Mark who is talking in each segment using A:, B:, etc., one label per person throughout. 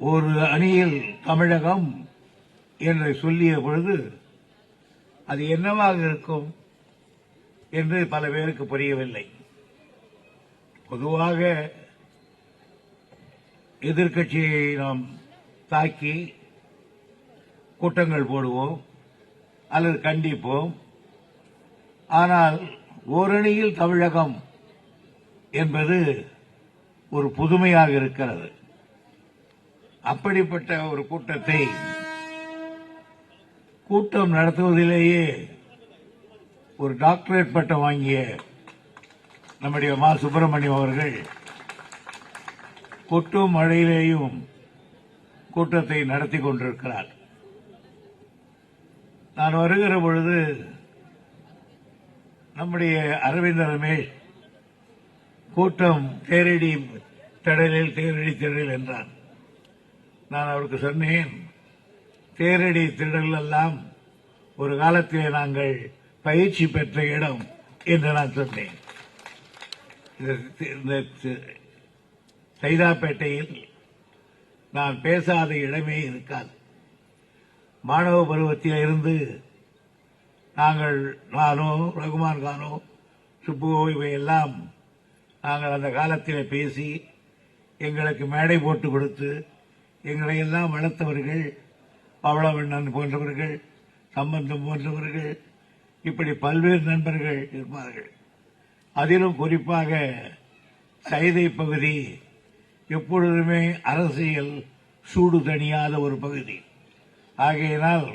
A: ஒரு அணியில் தமிழகம் என்று சொல்லிய பொழுது அது என்னவாக இருக்கும் என்று பல பேருக்கு புரியவில்லை. பொதுவாக எதிர்க்கட்சியை நாம் தாக்கி கூட்டங்கள் போடுவோம் அல்லது கண்டிப்போம். ஆனால் ஓரணியில் தமிழகம் என்பது ஒரு புதுமையாக இருக்கிறது. அப்படிப்பட்ட ஒரு கூட்டத்தை கூட்டம் நடத்துவதிலேயே ஒரு டாக்டரேட் பட்டம் வாங்கிய நம்முடைய மா சுப்பிரமணியம் அவர்கள் கொட்டும் மழையிலேயும் கூட்டத்தை நடத்தி கொண்டிருக்கிறார். நான் வருகிற பொழுது நம்முடைய அரவிந்த் ரமேஷ் கூட்டம் தேரடி திடலில் தேரடி திடல் என்றான். நான் அவருக்கு சொன்னேன் தேரடி திடல் எல்லாம் ஒரு காலத்திலே நாங்கள் பயிற்சி பெற்ற இடம் என்று நான் சொன்னேன். இந்த சைதாப்பேட்டையில் நான் பேசாத இடமே இருக்காது. மாணவ பருவத்தில் இருந்து நாங்கள் நானோ ரகுமான் கானோ சுப்பு இவையெல்லாம் நாங்கள் அந்த காலத்தில் பேசி எங்களுக்கு மேடை போட்டு கொடுத்து எங்களை எல்லாம் வளர்த்தவர்கள் பவளவண்ணன் போன்றவர்கள் சம்பந்தம் போன்றவர்கள் இப்படி பல்வேறு நண்பர்கள் இருப்பார்கள். அதிலும் குறிப்பாக சைதை பகுதி எப்பொழுதுமே அரசியல் சூடு தணியாத ஒரு பகுதி. ஆகையினால்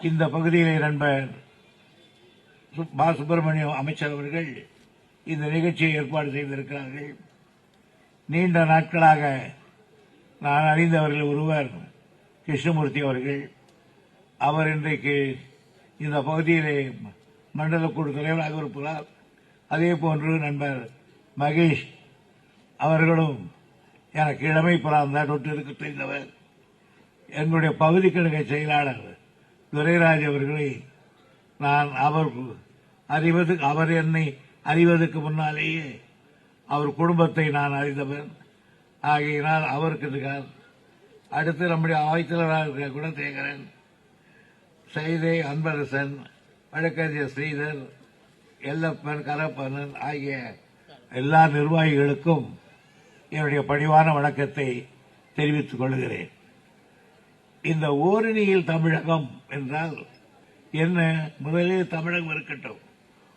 A: இந்த பகுதியிலே நண்பர் பா சுப்பிரமணியம் அமைச்சர் அவர்கள் இந்த நிகழ்ச்சியை ஏற்பாடு செய்திருக்கிறார்கள். நீண்ட நாட்களாக நான் அறிந்தவர்கள் ஒருவர் கிருஷ்ணமூர்த்தி அவர்கள். அவர் இன்றைக்கு இந்த பகுதியிலே மண்டல குழு தலைவராக இருப்பார் அதே போன்று நண்பர் மகேஷ் அவர்களும் எனக்கு இளமை பிராந்த தொட்டு இருக்க தெரிந்தவர் என்னுடைய பகுதி கழக செயலாளர் துரைராஜ் அவர்களை நான் அவர் அறிவது அவர் என்னை அறிவதற்கு முன்னாலேயே அவர் குடும்பத்தை நான் அறிந்தவன். ஆகையினால் அவருக்கு இருக்கார் அடுத்து நம்முடைய ஆய்ச்சலராக இருக்கிற குணசேகரன் சைதை அன்பரசன் வழக்கறிஞர் ஸ்ரீதர் எல்லப்பன் கரப்பனன் ஆகிய எல்லா நிர்வாகிகளுக்கும் என்னுடைய பணிவான வணக்கத்தை தெரிவித்துக் கொள்கிறேன். இந்த ஓரணியில் தமிழகம் என்றால் என்ன? முதலில் தமிழகம் இருக்கட்டும்.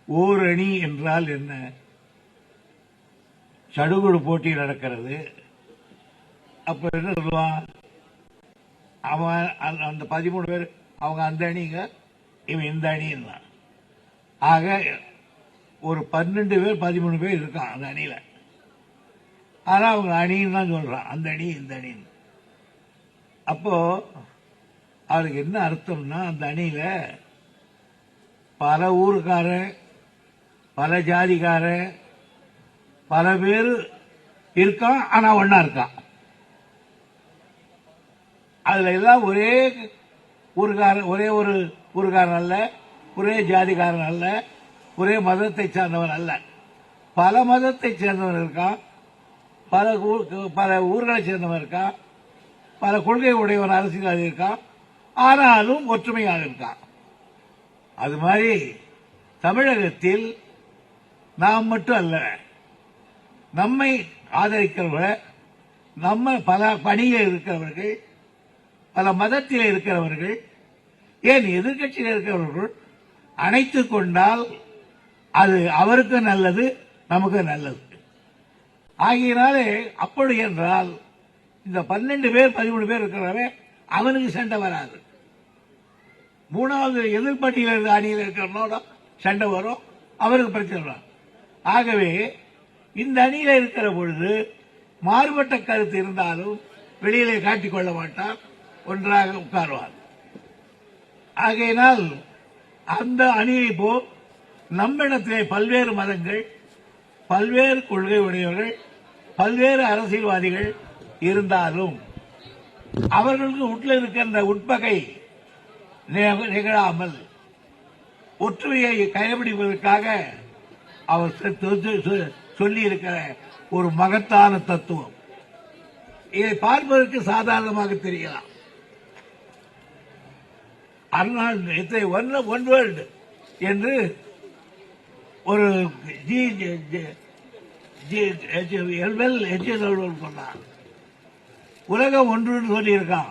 A: ஓரணி என்றால் என்ன? சடுகுடு போட்டி நடக்கிறது. அப்ப என்ன சொல்லுவான் அவன் அந்த- அந்த பதிமூணு பேர் அவங்க அந்த அணிங்க இவன் இந்த அணின்னா. ஆக ஒரு பன்னெண்டு பேர் பதிமூணு பேர் இருக்கான் அந்த அணியில. ஆனா அவங்க அணின்னு தான் சொல்றான். அந்த அணி இந்த அணின்னு. அப்போ அவருக்கு என்ன அர்த்தம்னா அந்த அணியில பல ஊருக்காரன் பல ஜாதிக்காரன் பல பேர் இருக்கான் ஆனா ஒன்னா இருக்கான். அதுல எல்லாம் ஒரே ஊருக்காரன் ஒரே ஒரு ஊருக்காரன் அல்ல ஒரே ஜாதிக்காரன் அல்ல ஒரே மதத்தை சார்ந்தவன் அல்ல. பல மதத்தை சேர்ந்தவன் இருக்கான் பல பல ஊர்களை சேர்ந்தவன் இருக்கான் பல கொள்கை உடையவன் அரசியலாக இருக்கான் ஆனாலும் ஒற்றுமையாக இருக்கான் அது மாதிரி தமிழகத்தில் நாம் மட்டும் அல்ல. நம்மை ஆதரிக்கிறவர்கள் நம்ம பல பணியில் இருக்கிறவர்கள் பல மதத்தில் இருக்கிறவர்கள் ஏன் எதிர்க்கட்சியில் இருக்கிறவர்கள் அணைத்துக் கொண்டால் அது அவருக்கு நல்லது நமக்கு நல்லது. ஆகியனாலே அப்படி என்றால் இந்த பன்னெண்டு பேர் பதிமூணு பேர் இருக்கிறவன் அவனுக்கு சண்டை வராது. மூணாவது எதிர்பட்டியில் இருந்த அணியில் இருக்கிறவனோட சண்டை வரும் அவருக்கு பிரச்சனை வரும் ஆகவே இந்த அணியில இருக்கிற பொழுது மாறுபட்ட கருத்து இருந்தாலும் வெளியிலே காட்டிக்கொள்ள கொள்ள மாட்டார் ஒன்றாக உட்காருவார். ஆகையினால் அந்த அணியை போ நம்மிடத்திலே பல்வேறு மதங்கள் பல்வேறு கொள்கை உடையவர்கள் பல்வேறு அரசியல்வாதிகள் இருந்தாலும் அவர்களுக்கு உள்ள இருக்கின்ற உட்பகை நிக- நிகழாமல் ஒற்றுமையை கடைபிடிப்பதற்காக அவர் சொல்லி இருக்கிற ஒரு மகத்தான தத்துவம். இதை பார்ப்பதற்கு சாதாரணமாக தெரியலாம். ஆனால் இத்தை ஒன் ஒன் வேர்ல்டு என்று ஒரு ஜி ஜி- எல்வெல் எச்எல் சொன்னான் உலகம் ஒன்றுன்னு சொல்லியிருக்கான்.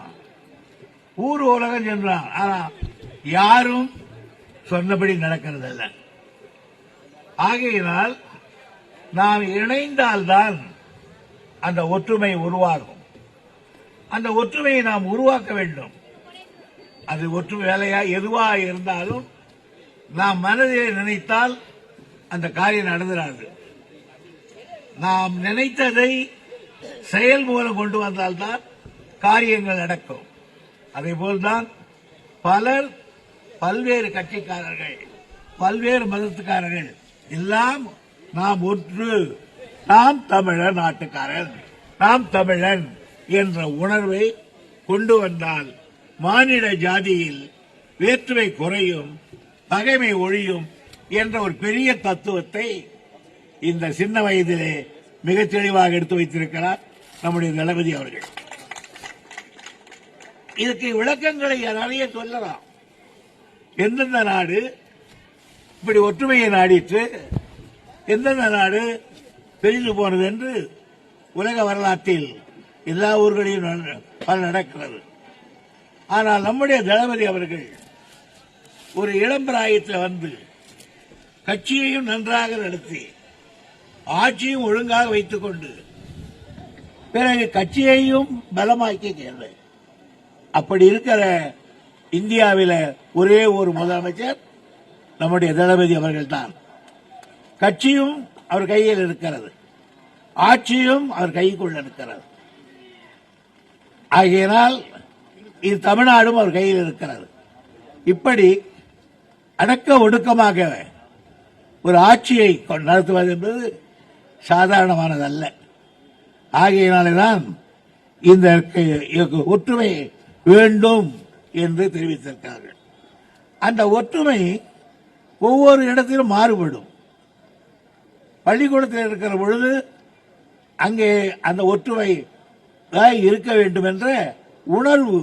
A: ஊர் உலகம் சென்றான். ஆனா யாரும் சொன்னபடி நடக்கிறதில்ல. ஆகையினால் நாம் இணைந்தால்தான் அந்த ஒற்றுமை உருவாகும். அந்த ஒற்றுமையை நாம் உருவாக்க வேண்டும். அது ஒற்று வேலையா எதுவா இருந்தாலும் நாம் மனதிலே நினைத்தால் அந்த காரியம் நடந்துடாது நாம் நினைத்ததை செயல் மூலம் கொண்டு வந்தால்தான் காரியங்கள் நடக்கும். அதே போல்தான் பலர் பல்வேறு கட்சிக்காரர்கள் பல்வேறு மதத்துக்காரர்கள் எல்லாம் நாம் ஒன்று நாம் தமிழர் நாட்டுக்காரன் நாம் தமிழன் என்ற உணர்வை கொண்டு வந்தால் மானிட ஜாதியில் வேற்றுமை குறையும் பகைமை ஒழியும் என்ற ஒரு பெரிய தத்துவத்தை இந்த சின்ன வயதிலே மிக தெளிவாக எடுத்து வைத்திருக்கிறார் நம்முடைய தளபதி அவர்கள். இதுக்கு விளக்கங்களை நிறைய சொல்லலாம். எந்தெந்த நாடு இப்படி ஒற்றுமையை நாடிட்டு எந்தெந்த நாடு பிரிந்து போனது என்று உலக வரலாற்றில் எல்லா ஊர்களிலும் நட- பல நடக்கிறது. ஆனால் நம்முடைய தளபதி அவர்கள் ஒரு இளம்பிராயத்தில் வந்து கட்சியையும் நன்றாக நடத்தி ஆட்சியும் ஒழுங்காக வைத்துக் கொண்டு பிறகு கட்சியையும் பலமாக்கி கேள்வி அப்படி இருக்கிற இந்தியாவில் ஒரே ஒரு முதலமைச்சர் நம்முடைய தளபதி அவர்கள் தான் கட்சியும் அவர் கையில் இருக்கிறது. ஆட்சியும் அவர் கைக்குள்ள இருக்கிறது ஆகையினால் இது தமிழ்நாடும் அவர் கையில் இருக்கிறது. இப்படி அடக்க ஒடுக்கமாக ஒரு ஆட்சியை நடத்துவது என்பது சாதாரணமானதல்ல. ஆகையினால்தான் இந்த ஒற்றுமை வேண்டும் என்று தெரிவித்திருக்கிறார்கள். அந்த ஒற்றுமை ஒவ்வொரு இடத்திலும் மாறுபடும். பள்ளிக்கூடத்தில் இருக்கிற பொழுது அங்கே அந்த ஒற்றுமை இருக்க வேண்டும் என்ற உணர்வு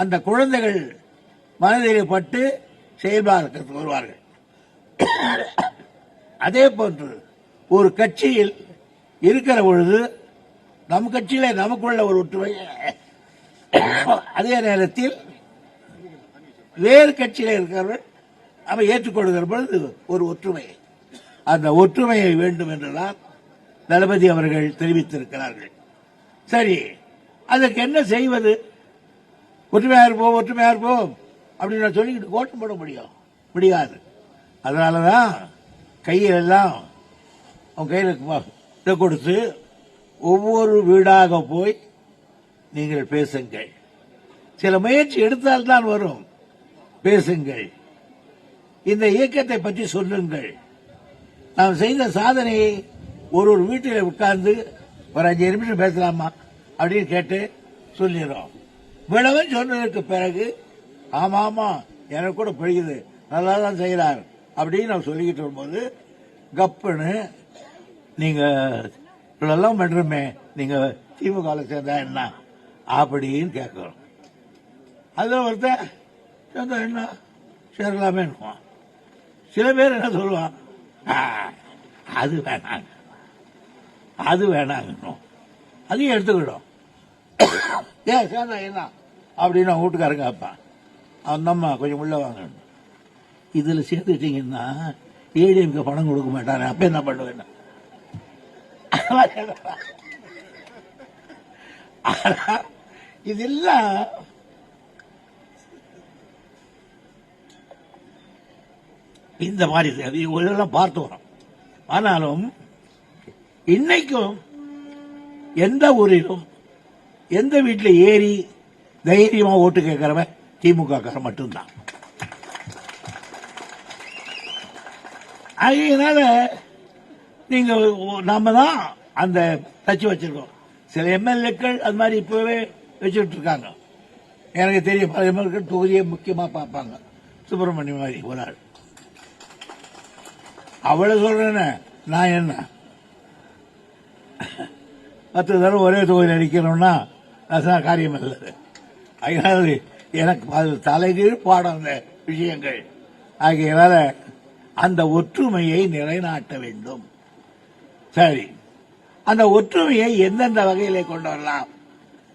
A: அந்த குழந்தைகள் மனதிலே பட்டு செயல்பாடுக்கு வருவார்கள். அதே போன்று ஒரு கட்சியில் இருக்கிற பொழுது நம் கட்சியில நமக்குள்ள ஒரு ஒற்றுமை. அதே நேரத்தில் வேறு கட்சியில இருக்கிறவர்கள் அவை ஏற்றுக்கொள்கிற பொழுது ஒரு ஒற்றுமை. அந்த ஒற்றுமையை வேண்டும் என்றுதான் தளபதி அவர்கள் தெரிவித்திருக்கிறார்கள். சரி அதற்கு என்ன செய்வது? ஒற்றுமையா இருப்போம் ஒற்றுமையா இருப்போம் அப்படின்னு நான் சொல்லிக்கிட்டு கோட்டம் போட முடியும். முடியாது. அதனாலதான் தான் எல்லாம் அவன் கையில் இதை கொடுத்து ஒவ்வொரு வீடாக போய் நீங்கள் பேசுங்கள். சில முயற்சி எடுத்தால்தான் வரும். பேசுங்கள். இந்த இயக்கத்தை பற்றி சொல்லுங்கள். நாம் செய்த சாதனையை ஒரு ஒரு வீட்டில் உட்கார்ந்து ஒரு அஞ்சு நிமிஷம் பேசலாமா அப்படின்னு கேட்டு சொல்லிடுறோம். விடவன் சொன்னதற்கு பிறகு ஆமா ஆமா எனக்கு கூட பிடிக்குது நல்லா தான் செய்கிறார் அப்படின்னு நான் சொல்லிக்கிட்டு வரும்போது கப்புன்னு நீங்க இவ்வளெல்லாம் பண்றமே நீங்க திமுக சேர்ந்தா என்ன? அப்படின்னு கேட்கணும் அதுல ஒருத்தன் சேர்ந்தா என்ன? சேரலாமே சில பேர் என்ன சொல்லுவான்? அது வேணாங்க. அது வேணாங்க அதையும் எடுத்துக்கிடும் ஏன் சேர்ந்தா என்ன அப்படின்னு அவன் வீட்டுக்காரங்க கேட்பான். அந்த அம்மா கொஞ்சம் உள்ள வாங்க. இதுல சேர்த்துட்டீங்கன்னா ஏடிஎம்க்கு பணம் கொடுக்க மாட்டாரு அப்ப என்ன பண்ணுவேன்? இதெல்லாம் இந்த மாதிரி இதெல்லாம் பார்த்து வரோம். ஆனாலும் இன்னைக்கும் எந்த ஊரிலும் எந்த வீட்டில் ஏறி தைரியமா ஓட்டு கேட்கிறவன் திமுக காரன் மட்டும்தான். அதனால நீங்க நாம தான் அந்த தச்சு வச்சிருக்கோம். சில எம்எல்ஏக்கள் அது மாதிரி இப்பவே வச்சுட்டு இருக்காங்க எனக்கு தெரியும் பல எம்எல்ஏக்கள் தொகுதியை முக்கியமா பார்ப்பாங்க. சுப்பிரமணியம் மாதிரி ஒரு ஆள். அவளை சொல்றேன்னு நான் என்ன? பத்து தடவை ஒரே தொகுதியில் அடிக்கணும்னா அதுதான் காரியம் இல்லை அதனால எனக்கு அது தலைகீழ் பாடம் அந்த விஷயங்கள். ஆகையினால அந்த ஒற்றுமையை நிலைநாட்ட வேண்டும். சரி. அந்த ஒற்றுமையை எந்தெந்த வகையிலே கொண்டு வரலாம்?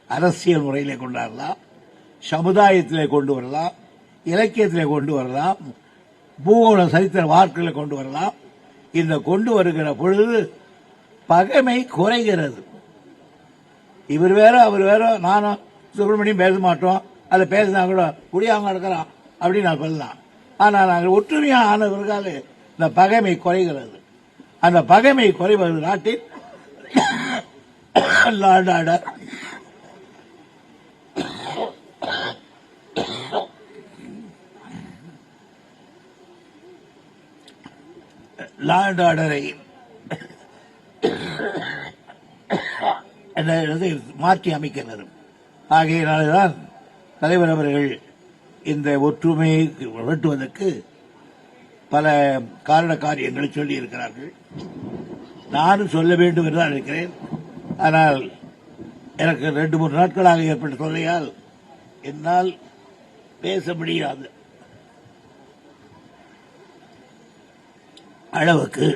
A: அரசியல் முறையிலே கொண்டு வரலாம். சமுதாயத்திலே கொண்டு வரலாம். இலக்கியத்திலே கொண்டு வரலாம். பூகோள சரித்திர வார்த்தைகளை கொண்டு வரலாம். இந்த கொண்டு வருகிற பொழுது பகைமை குறைகிறது. இவர் வேற அவர் வேற நானும் சுப்பிரமணியம் பேச மாட்டோம். அதை பேசினா கூட குடியாம நடக்கிறான் அப்படின்னு நான் சொல்லலாம். ஆனால் நாங்கள் ஒற்றுமையா ஆன பிறகால இந்த பகைமை குறைகிறது. அந்த பகைமை குறைவது நாட்டில் லார்ட் ஆர்டர் ஆர்டரை என்ற இதை மாற்றி அமைக்கிறது ஆகையினால்தான் தலைவர் அவர்கள் இந்த ஒற்றுமையை வெட்டுவதற்கு பல காரண காரியங்களை சொல்லி இருக்கிறார்கள் நானும் சொல்ல வேண்டும் என்று தான் இருக்கிறேன். ஆனால் எனக்கு ரெண்டு மூன்று நாட்களாக ஏற்பட்ட தொல்லையால் என்னால் பேச முடியாது. அளவுக்கு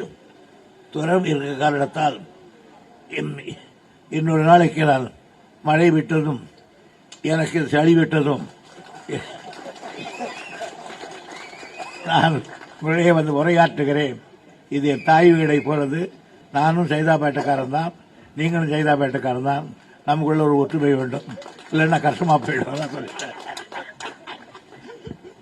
A: துறம் இருக்க காரணத்தால் என் இன்னொரு நாளைக்கு நான் மழை விட்டதும் எனக்கு சளி விட்டதும். நான் உள்ளே வந்து உரையாற்றுகிறேன். இது என் தாய் வீடை போகிறது நானும் சைதாப்பேட்டைக்காரன் தான். நீங்களும் சைதாப்பேட்டைக்காரன் தான். நமக்குள்ள ஒரு ஒற்றுமை வேண்டும். இல்லைன்னா கஷ்டமாக போயிடும். சொல்லிட்டேன்.